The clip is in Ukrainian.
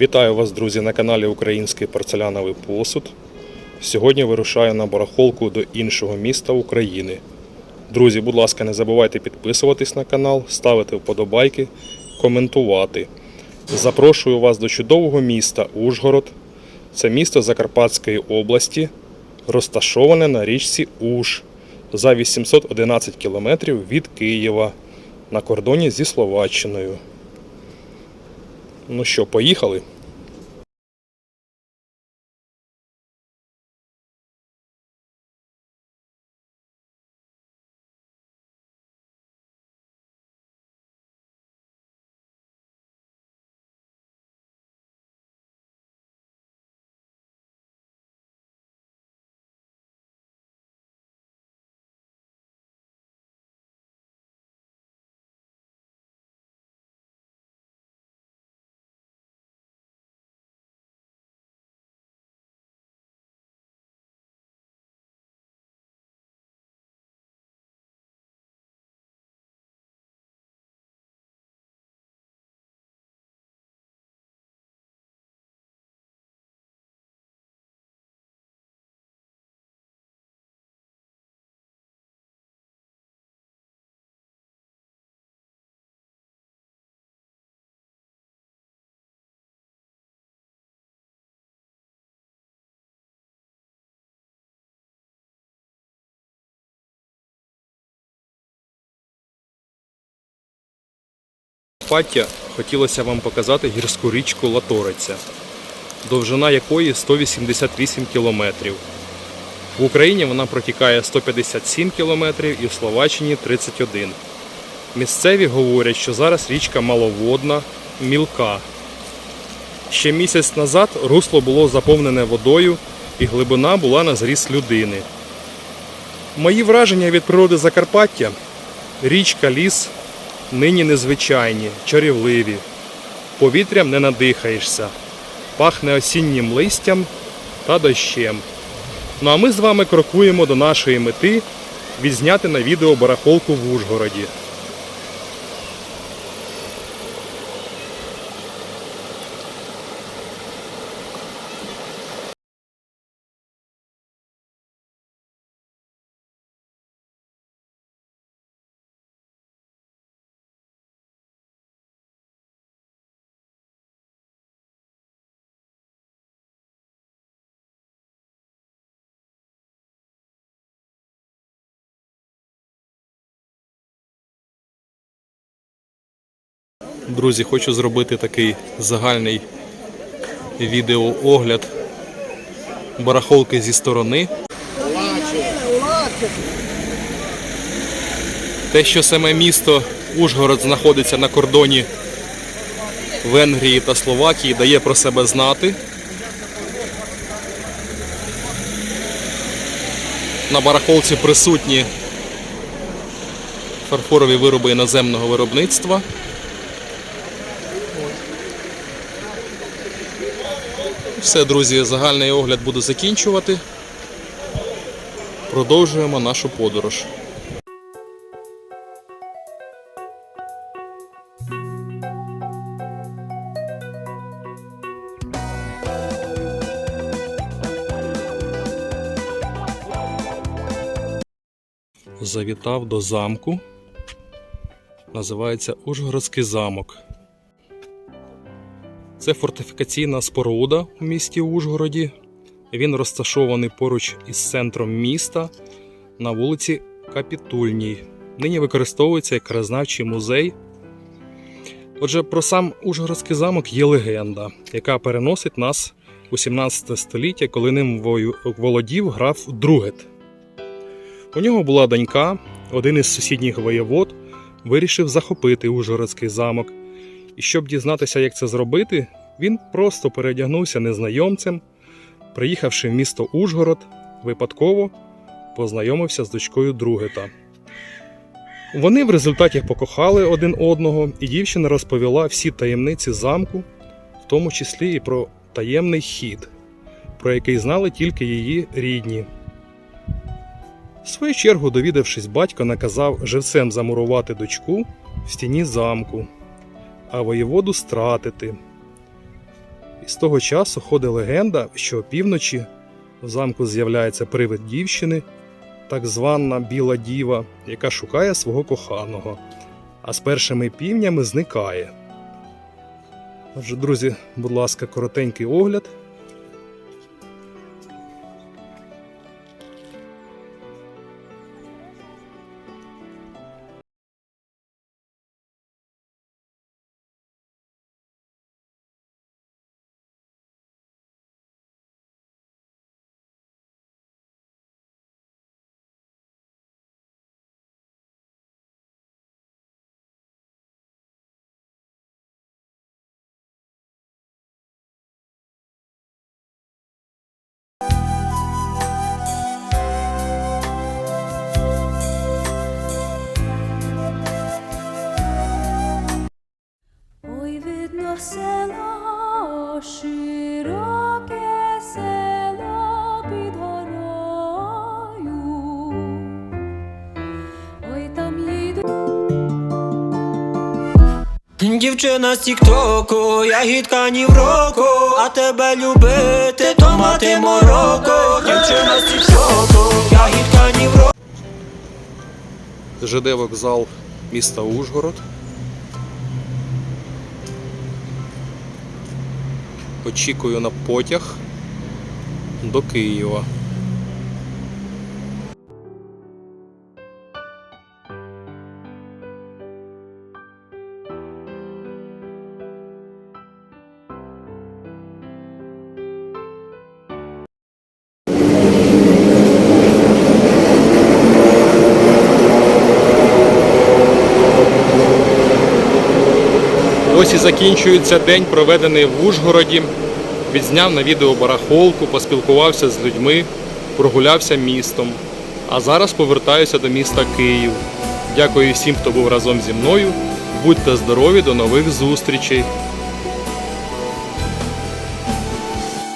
Вітаю вас, друзі, на каналі Український порцеляновий посуд. Сьогодні вирушаю на барахолку до іншого міста України. Друзі, будь ласка, не забувайте підписуватись на канал, ставити вподобайки, коментувати. Запрошую вас до чудового міста Ужгород. Це місто Закарпатської області, розташоване на річці Уж за 811 кілометрів від Києва на кордоні зі Словаччиною. Ну що, поїхали? Паття хотілося вам показати гірську річку Латориця, довжина якої 188 кілометрів. В Україні вона протікає 157 кілометрів і в Словаччині 31. Місцеві говорять, що зараз річка маловодна, мілка. Ще місяць назад русло було заповнене водою і глибина була на зріст людини. Мої враження від природи Закарпаття річка, ліс нині незвичайні, чарівливі. Повітрям не надихаєшся, пахне осіннім листям та дощем. Ну а ми з вами крокуємо до нашої мети відзняти на відео барахолку в Ужгороді. Друзі, хочу зробити такий загальний відеоогляд барахолки зі сторони. Те, що саме місто Ужгород знаходиться на кордоні Венгрії та Словакії, дає про себе знати. На барахолці присутні фарфорові вироби іноземного виробництва. Все, друзі, загальний огляд буду закінчувати. Продовжуємо нашу подорож. Завітав до замку. Називається Ужгородський замок. Це фортифікаційна споруда у місті Ужгороді. Він розташований поруч із центром міста на вулиці Капітульній. Нині використовується як краєзнавчий музей. Отже, про сам Ужгородський замок є легенда, яка переносить нас у 17 століття, коли ним володів граф Другет. У нього була донька, один із сусідніх воєвод вирішив захопити Ужгородський замок. І щоб дізнатися, як це зробити, він просто передягнувся незнайомцем, приїхавши в місто Ужгород, випадково познайомився з дочкою Другета. Вони в результаті покохали один одного, і дівчина розповіла всі таємниці замку, в тому числі і про таємний хід, про який знали тільки її рідні. В свою чергу, довідавшись, батько наказав живцем замурувати дочку в стіні замку, а воєводу стратити. І з того часу ходить легенда, що опівночі в замку з'являється привид дівчини, так звана Біла Діва, яка шукає свого коханого, а з першими півнями зникає. Отже, друзі, будь ласка, коротенький огляд. Село, широке село під горою. Ой, там їду. Дівчина з тіктоку, ягідка ні в року, а тебе любити, то мати мороко. Дівчина з тіктоку, ягідка ні в року. ЖД вокзал міста Ужгород. Очікую на потяг до Києва. Ось і закінчується день, проведений в Ужгороді. Відзняв на відео барахолку, поспілкувався з людьми, прогулявся містом. А зараз повертаюся до міста Київ. Дякую всім, хто був разом зі мною. Будьте здорові, до нових зустрічей!